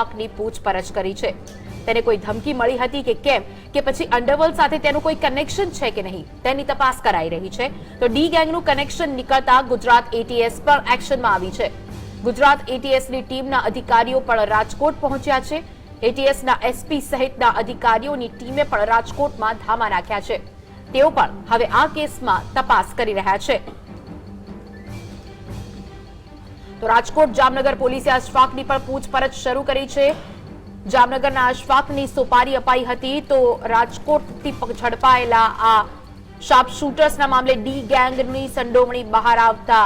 અશફાકની પૂછપરછ કરી છે. તેને કોઈ ધમકી મળી હતી કે કેમ, કે પછી અંડરવર્લ્ડ સાથે તેનું કોઈ કનેક્શન છે કે નહીં, તેની તપાસ કરાઈ રહી છે. તો ડી ગેંગનું કનેક્શન નીકળતા ગુજરાત એટીએસ પણ એક્શનમાં આવી છે. ગુજરાત એટીએસની ટીમના અધિકારીઓ પણ રાજકોટ પહોંચ્યા છે. એટીએસના એસપી સહિતના અધિકારીઓની ટીમે પણ રાજકોટમાં ધામા નાખ્યા છે. તેઓ પણ હવે આ કેસમાં તપાસ કરી રહ્યા છે. તો રાજકોટ જામનગર પોલીસે અશફાકની પણ પૂછપરછ શરૂ કરી છે. જામનગરના અશફાકની સોપારી અપાઈ હતી તો રાજકોટથી ઝડપાયેલા આ શાર્પશૂટર્સના મામલે ડી ગેંગની સંડોવણી બહાર આવતા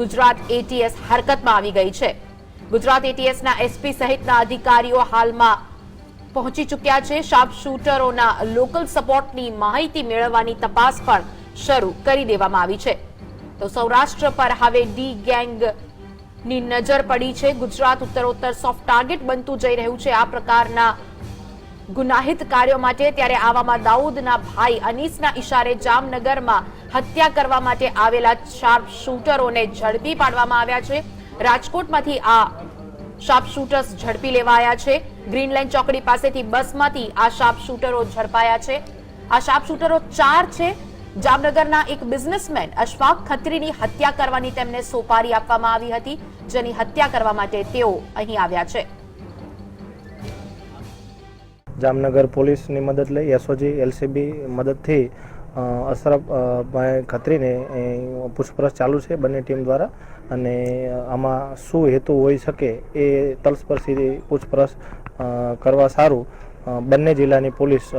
ગુજરાત એટીએસ હરકતમાં આવી ગઈ છે. ગુજરાત એટીએસના એસપી સહિતના અધિકારીઓ હાલમાં પહોંચી ચૂક્યા છે. શાર્પશૂટરોના લોકલ સપોર્ટની માહિતી મેળવવાની તપાસ પણ શરૂ કરી દેવામાં આવી છે. તો સૌરાષ્ટ્ર પર હવે ડી ગેંગ ની નજર પડી છે. ગુજરાત ઉત્તરોત્તર સોફ્ટ ટાર્ગેટ બનતું જઈ રહ્યું છે આ પ્રકારના ગુનાહિત કાર્યો માટે. ત્યારે આવામાં દાઉદના ભાઈ અનીસના ઈશારે જામનગરમાં હત્યા કરવા માટે આવેલા શાર્પ શૂટરોને ઝડપી પાડવામાં આવ્યા છે. રાજકોટમાંથી આ શાર્પ શૂટર્સ ઝડપી લેવાયા છે. ગ્રીન લાઇન ચોકડી પાસેથી બસમાંથી આ શાર્પ શૂટરો ઝડપાયા છે. આ શાર્પ શૂટરો ચાર છે. જામનગરના એક બિઝનેસમેન અશફાક ખત્રીની હત્યા કરવાની તેમને સોપારી આપવામાં આવી હતી, જેની હત્યા કરવા માટે તેઓ અહીં આવ્યા છે. જામનગર પોલીસની મદદ લઈ, એસઓજી, એલસીબી મદદથી અશરફ ભાઈ ખત્રીને પૂછપરછ ચાલુ છે બંને ટીમ દ્વારા અને આમાં શું હેતુ હોઈ શકે એ તલસ્પર્શી પૂછપરછ કરવા સારું. બંને જિલ્લાની પોલીસ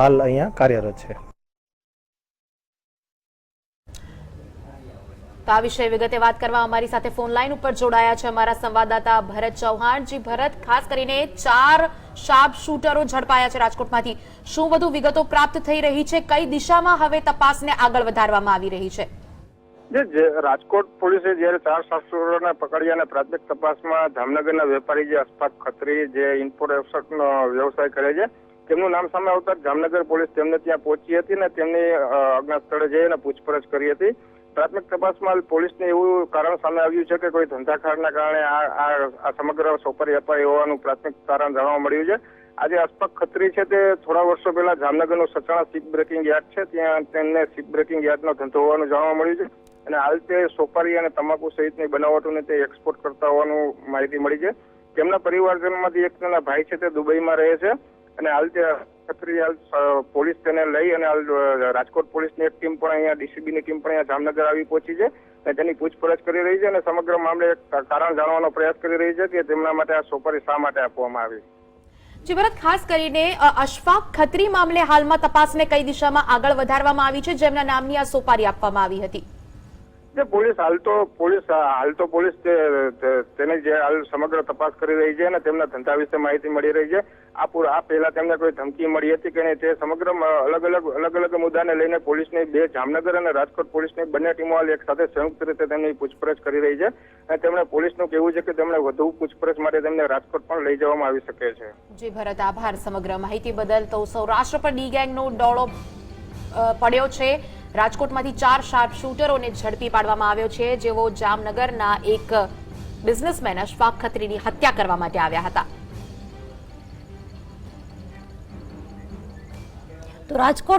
હાલ અહીંયા કાર્યરત છે. તો આ વિશે વિગતે વાત કરવા અમારી સાથે ફોન લાઈન ઉપર જોડાયા છે અમારા સંવાદદાતા ભરત ચૌહાણ. જી ભરત, ખાસ કરીને ચાર શાર્પ શૂટરો ઝડપાયા છે રાજકોટમાંથી. શું વધુ વિગતો પ્રાપ્ત થઈ રહી છે? કઈ દિશામાં હવે તપાસને આગળ વધારવામાં આવી રહી છે? રાજકોટ પોલીસે જ્યારે ચાર શાસ્ત્રોને પકડ્યા અને પ્રાથમિક તપાસમાં જામનગરના વેપારી જે અશફાક ખત્રી જે એક્સપોર્ટનો વ્યવસાય કરે છે, તેમનું નામ સામે આવતા જામનગર પોલીસ તેમને ત્યાં પહોંચી હતી ને તેમની અજ્ઞાત સ્થળે જઈ અને પૂછપરછ કરી હતી. પ્રાથમિક તપાસમાં પોલીસને એવું કારણ સામે આવ્યું છે કે કોઈ ધંધાખાડના કારણે આ આ સમગ્ર સોપારી અપાઈ હોવાનું પ્રાથમિક કારણ જાણવા મળ્યું છે. આજે અસ્પક ખત્રી છે તે થોડા વર્ષો પહેલા જામનગરનું સચાણા સીપ બ્રેકિંગ યાર્ડ છે. ત્યાં તેમને સીપ બ્રેકિંગ યાર્ડનો ધંધો હોવાનું જાણવા મળ્યું છે અને હાલ તે સોપારી અને તમાકુ સહિતની બનાવટોને તે એક્સપોર્ટ કરતા હોવાનું માહિતી મળી છે. તેમના પરિવારજનમાંથી એક તેના ભાઈ છે તે દુબઈમાં રહે છે અને હાલ તે ખત્રી પોલીસ તેને લઈ અને રાજકોટ પોલીસની એક ટીમ પણ અહીંયા, ડીસીબીની ટીમ પણ અહીંયા જામનગર આવી પહોંચી છે અને તેની પૂછપરછ કરી રહી છે અને સમગ્ર મામલે કારણ જાણવાનો પ્રયાસ કરી રહી છે કે તેમના માટે આ સોપારી શા માટે આપવામાં આવી? જી ભરત ખાસ કરીને અશફાક ખત્રી મામલે હાલમાં તપાસને કઈ દિશામાં આગળ વધારવામાં આવી છે? જેમના નામની આ સોપારી આપવામાં આવી હતી. જે પોલીસ હાલ તો પોલીસ, હાલ તો પોલીસ તે- તે- જે હાલ સમગ્ર તપાસ કરી રહી છે અને તેમના ધંધા વિશે માહિતી મળી રહી છે. આ આ પહેલા તેમને કોઈ ધમકી મળી હતી કે નહીં તે સમગ્ર અલગ અલગ અલગ અલગ મુદ્દાને લઈને પોલીસની બે જામનગર અને રાજકોટ પોલીસની બંને ટીમો હાલ એક સાથે સંયુક્ત રીતે તેમની પૂછપરછ કરી રહી છે અને તેમણે પોલીસનું કહેવું છે કે તેમણે વધુ પૂછપરછ માટે તેમને રાજકોટ પણ લઈ જવામાં આવી શકે છે. જી ભરત, આભાર સમગ્ર માહિતી બદલ. તો સૌરાષ્ટ્ર પર ડી ગેંગનો દોડો પડ્યો છે. રાજકોટમાંથી ચાર શાર્પ શૂટરોને ઝડપી પાડવામાં આવ્યો છે. જેઓ જામનગરના એક બિઝનેસમેન અશફાક ખત્રીની હત્યા કરવા માટે આવ્યા હતા. તો રાજકોટ